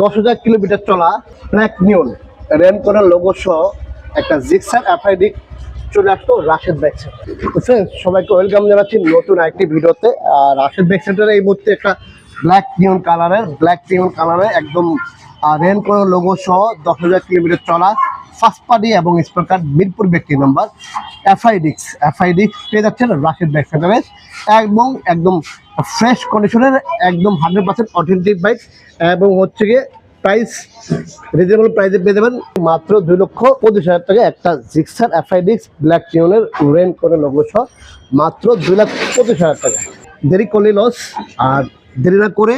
দশ হাজার কিলোমিটার চলা ব্ল্যাক নিউল রেনকোনের লোগো সহ একটা জিক্সার এফআইডি চলে আসতো রাশেদ ব্যাগ সেন্টার সবাইকে ওয়েলকাম জানাচ্ছি নতুন একটি ভিডিওতে। আর রাশেদ ব্যাগ এই মুহূর্তে একটা ব্ল্যাক নিউন কালারের ব্ল্যাক নিউন কালারের একদম রেন করার লোগো সহ দশ হাজার কিলোমিটার চলা ফার্স্ট পার্টি এবং স্পোর কার্ড মিরপুর ব্যক্তি নাম্বার এফআইডিক্স এফআইডিক্স পেয়ে যাচ্ছেন রাশেদ ব্যাগ সেন্টারে এবং একদম ফ্রেশ কন্ডিশনের একদম হান্ড্রেড পার্সেন্ট অথেন্টিক বাইক এবং হচ্ছে গিয়ে প্রাইস রিজনেবল প্রাইসে পেয়ে যাবেন মাত্র দুই লক্ষ পঁচিশ হাজার টাকা। একটা জিক্সার এফআইডিক্স ব্ল্যাক টিউনের রেন্ট করে লোগো সহ মাত্র দুই লাখ পঁচিশ হাজার টাকা। দেরি করলে লস আর দেরি না করে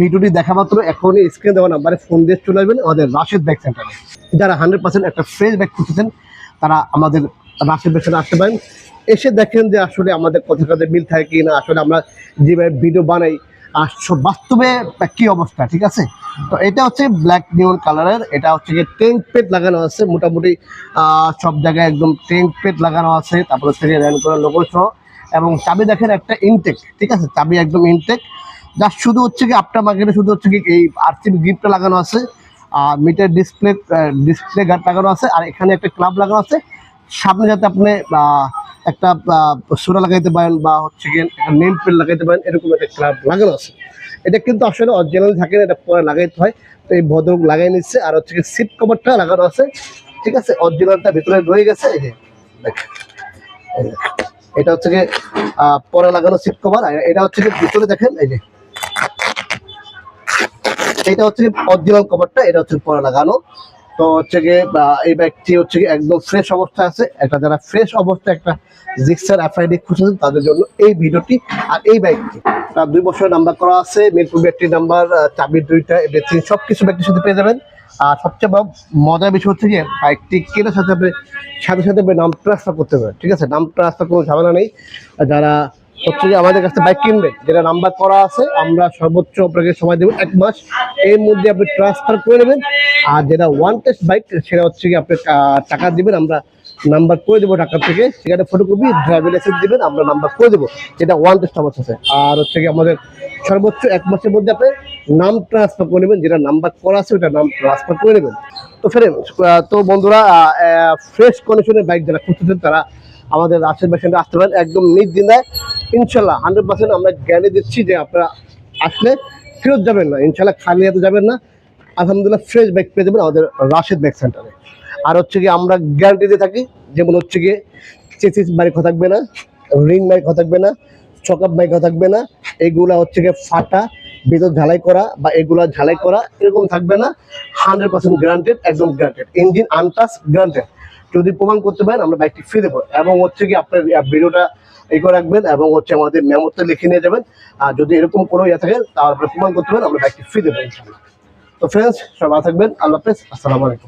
ভিডিওটি দেখা মাত্র, এখনই স্ক্রিন দেওয়া নাম্বারে ফোন দিয়ে চলে আসবেন আমাদের রাশেদ ব্যাগ সেন্টারে যারা হান্ড্রেড পার্সেন্ট একটা ফ্রেশ ব্যাগ খুঁজছেন তারা আমাদের রাশেদ ব্যাগ আসতে পারেন। এসে দেখেন যে আসলে আমাদের কোথায় কোথায় মিল থাকে কি না আসলে আমরা যেভাবে ভিডিও বানাই, আর বাস্তবে কি অবস্থা, ঠিক আছে? তো এটা হচ্ছে ব্ল্যাক নিউন কালারের এটা হচ্ছে গিয়ে টেঙ্ক পেট লাগানো আছে, মোটামুটি সব জায়গায় একদম টেঙ্ক পেট লাগানো আছে, তারপর হচ্ছে র্যান করার লোগো সহ। এবং চাবি দেখেন একটা ইনটেক ঠিক আছে? চাবি একদম ইনটেক যা শুধু হচ্ছে কি আপনার মার্কেটে শুধু হচ্ছে কি এই আরসিবি গিফটটা লাগানো আছে আর মিটার ডিসপ্লে ডিসপ্লে গার্ড লাগানো আছে আর এখানে একটা ক্লাব লাগানো আছে। সামনে যাতে আপনি একটা সুরা লাগাইতে পারেন বা হচ্ছে একটা নেম প্লেট লাগাইতে পারেন এরকম একটা ক্লাব লাগানো আছে। এটা কিন্তু আসলে অরিজিনাল থাকে না এটা পরে লাগাইতে হয়। তো এই ভদ্রক লাগাই নিচ্ছে আর হচ্ছে গিয়ে সিট কভারটা লাগানো আছে। ঠিক আছে? অরিজিনালটা ভিতরে রয়ে গেছে এই যে এটা হচ্ছে আহ, পরে লাগানো সিট কভার এটা হচ্ছে গিয়ে ভিতরে দেখেন এই যে এটা হচ্ছে অরিজিনাল কভারটা এটা হচ্ছে পরে লাগানো। তো হচ্ছে গিয়ে এই ব্যাগটি হচ্ছে একদম ফ্রেশ অবস্থায় আছে। একটা যারা ফ্রেশ অবস্থায় একটা জিক্সার এফআইডি খুঁজেছেন, তাদের জন্য এই ভিডিওটি আর এই তার দুই বছরের নাম্বার করা আছে, মিরপুর ব্যাগটির নাম্বার চাবির দুইটা এভরিথিং সব কিছু ব্যাগটির সাথে পেয়ে যাবেন। আর সবচেয়ে মজার বিষয় হচ্ছে গিয়ে বাইকটি কেনার সাথে সাথে সাথে নাম ট্রান্সফার করতে পারেন ঠিক আছে? নাম ট্রান্সফার কোনো ঝামেলা নেই। যারা হচ্ছে যে আমাদের কাছে বাইক কিনবেন যেটা নাম্বার করা আছে, আমরা সর্বোচ্চ আপনাকে সময় দেবো এক মাস। এর মধ্যে আপনি ট্রান্সফার করে নেবেন। আর যেটা ওয়ান টেস্ট বাইক সেটা হচ্ছে কি আপনি টাকা দিবেন, আমরা নাম্বার করে দেবো টাকা থেকে। সেখানে ফটোকপি ড্রাইভিং লাইসেন্স দিবেন, আমরা নাম্বার করে দেবো, যেটা ওয়ান টেস্ট আমার আছে আর হচ্ছে কি আমাদের সর্বোচ্চ এক মাসের মধ্যে আপনি নাম ট্রান্সফার করে নেবেন, যেটা নাম্বার করা আছে ওটা নাম ট্রান্সফার করে নেবেন। তো ফেরেন তো বন্ধুরা ফ্রেশ কন্ডিশনের বাইক যারা খুঁজতেছেন, তারা আমাদের রাশের পেশেন্টে আসতে পারেন। একদম নির্দ্বিধায়। ইনশাল্লাহ হান্ড্রেড পার্সেন্ট আমরা গ্যারান্টি দিচ্ছি যে আপনারা আসলে ফেরত যাবেন না। ইনশাল্লাহ খালি হাতে যাবেন না। আলহামদুলিল্লাহ ফ্রেশ বাইক পেয়ে যাবেন আমাদের রাশেদ বাইক সেন্টারে আর হচ্ছে কি আমরা গ্যারান্টি দিয়ে থাকি, যেমন হচ্ছে গিয়ে চেসিস বাইক থাকবে না রিং বাইক থাকবে না চকআপ বাইক থাকবে না, এগুলা হচ্ছে গিয়ে ফাটা, ভিতর ঝালাই করা বা এগুলা ঝালাই করা এরকম থাকবে না। হান্ড্রেড পার্সেন্ট গ্যারান্টেড একদম গ্যারান্টেড ইঞ্জিন আনটাস গ্যারান্টেড যদি প্রমাণ করতে পারেন, আমরা বাইকটি ফ্রি দেবো। এবং হচ্ছে কি আপনার ভিডিওটা এই করে রাখবেন এবং হচ্ছে আমাদের মেমোতে লিখে নিয়ে যাবেন। আর যদি এরকম কোনো ইয়ে থাকে তাহলে প্রমাণ করতে পারেন, আমরা বাইকটি ফ্রি দেবো তো ফ্রেন্ডস সবাই থাকবেন। আল্লাহ হাফেজ। আসসালামু আলাইকুম।